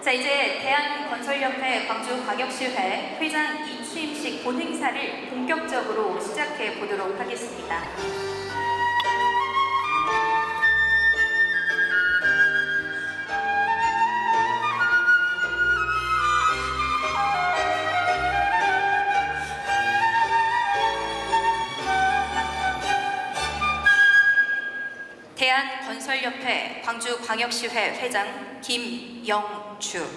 자 이제 대한건설협회 광주광역시회 회장 이취임식 본행사를 본격적으로 시작해 보도록 하겠습니다. 대한건설협회 광주광역시회 회장 김영 주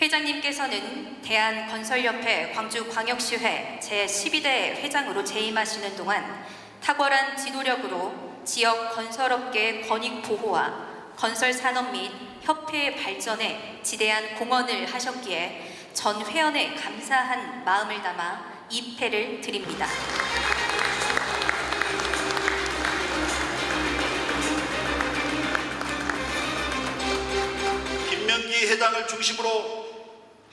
회장님께서는 대한건설협회 광주광역시회 제12대 회장으로 재임하시는 동안 탁월한 지도력으로 지역 건설업계의 권익 보호와 건설 산업 및 협회의 발전에 지대한 공헌을 하셨기에 전 회원의 감사한 마음을 담아 입회를 드립니다. 김명기 회장을 중심으로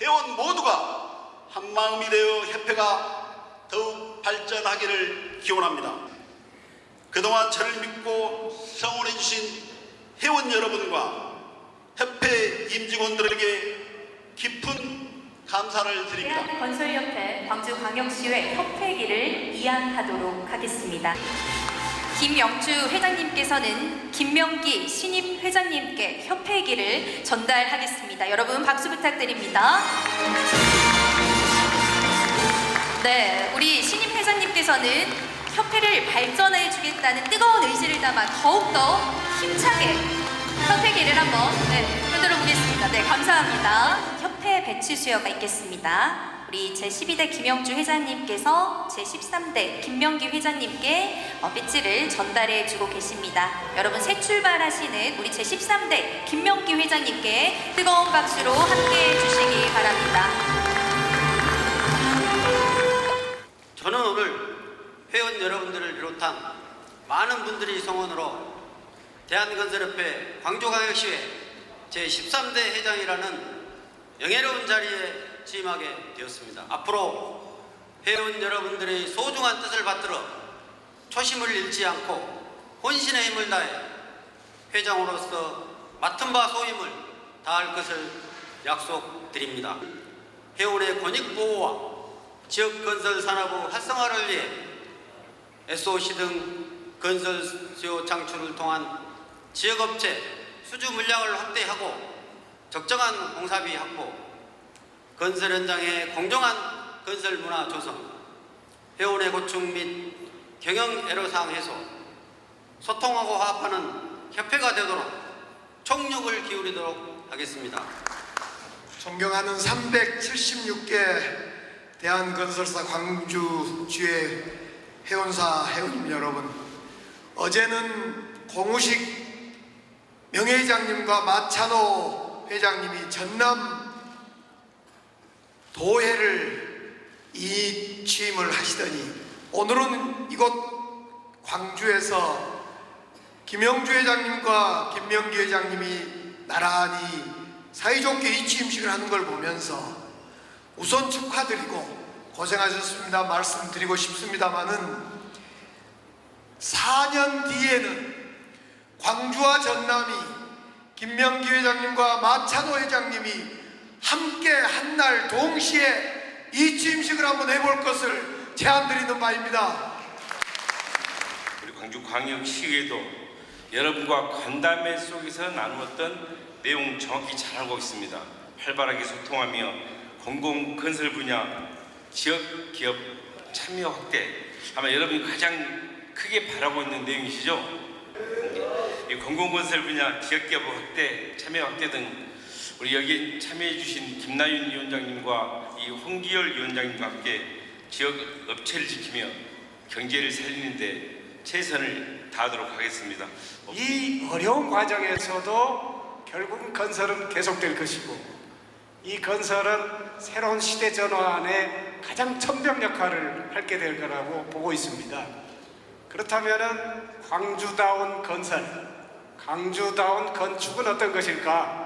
회원 모두가 한 마음이 되어 협회가 더욱 발전하기를 기원합니다. 그동안 저를 믿고 성원해 주신 회원 여러분과 협회 임직원들에게 깊은 감사를 드립니다. 대한건설협회 광주광역시회 협회기를 이양하도록 하겠습니다. 김영주 회장님께서는 김명기 신입 회장님께 협회 기를 전달하겠습니다. 여러분 박수 부탁드립니다. 네, 우리 신입 회장님께서는 협회를 발전해 주겠다는 뜨거운 의지를 담아 더욱더 힘차게 협회 기를 한번 네, 흔들어 보겠습니다. 네, 감사합니다. 협회 배치 수여가 있겠습니다. 우리 제12대 김영주 회장님께서 제13대 김명기 회장님께 어, 배지를 전달해 주고 계십니다. 여러분 새 출발하시는 우리 제13대 김명기 회장님께 뜨거운 박수로 함께 해 주시기 바랍니다. 저는 오늘 회원 여러분들을 비롯한 많은 분들이 성원으로 대한건설협회 광주광역시회 제13대 회장이라는 영예로운 자리에 취임하게 되었습니다. 앞으로 회원 여러분들의 소중한 뜻을 받들어 초심을 잃지 않고 혼신의 힘을 다해 회장으로서 맡은 바 소임을 다할 것을 약속드립니다. 회원의 권익 보호와 지역 건설 산업의 활성화를 위해 SOC 등 건설 수요 창출을 통한 지역업체 수주 물량을 확대하고 적정한 공사비 확보, 건설 현장의 공정한 건설 문화 조성, 회원의 고충 및 경영 애로사항 해소, 소통하고 화합하는 협회가 되도록 총력을 기울이도록 하겠습니다. 존경하는 376개 대한건설사 광주주의 회원사 회원님 여러분 어제는 공우식 명예회장님과 마찬호 회장님이 전남 도회를 이 취임을 하시더니 오늘은 이곳 광주에서 김영주 회장님과 김명기 회장님이 나란히 사이좋게 이 취임식을 하는 걸 보면서 우선 축하드리고 고생하셨습니다. 말씀드리고 싶습니다마는 4년 뒤에는 광주와 전남이 김명기 회장님과 마찬호 회장님이 함께 한 날 동시에 이 취임식을 한번 해볼 것을 제안드리는 바입니다. 우리 광주광역시의회도 여러분과 간담회 속에서 나누었던 내용 정확히 잘 알고 있습니다. 활발하게 소통하며 공공 건설 분야 지역 기업 참여 확대 아마 여러분이 가장 크게 바라고 있는 내용이시죠? 이 공공건설 분야 지역 기업 확대 참여 확대 등 우리 여기 참여해 주신 김나윤 위원장님과 이 홍기열 위원장님과 함께 지역 업체를 지키며 경제를 살리는데 최선을 다하도록 하겠습니다. 이 어려운 과정에서도 결국은 건설은 계속될 것이고 이 건설은 새로운 시대 전환에 가장 천병 역할을 하게 될 거라고 보고 있습니다. 그렇다면은 광주다운 건설, 광주다운 건축은 어떤 것일까?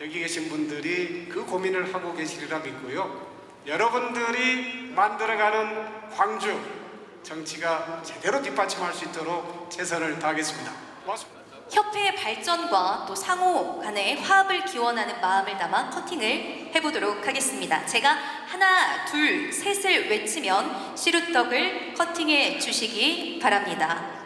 여기 계신 분들이 그 고민을 하고 계시리라 믿고요. 여러분들이 만들어가는 광주 정치가 제대로 뒷받침할 수 있도록 최선을 다하겠습니다. 고맙습니다. 협회의 발전과 또 상호 간의 화합을 기원하는 마음을 담아 커팅을 해보도록 하겠습니다. 제가 하나, 둘, 셋을 외치면 시루떡을 커팅해 주시기 바랍니다.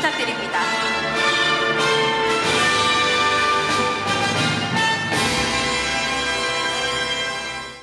부탁드립니다.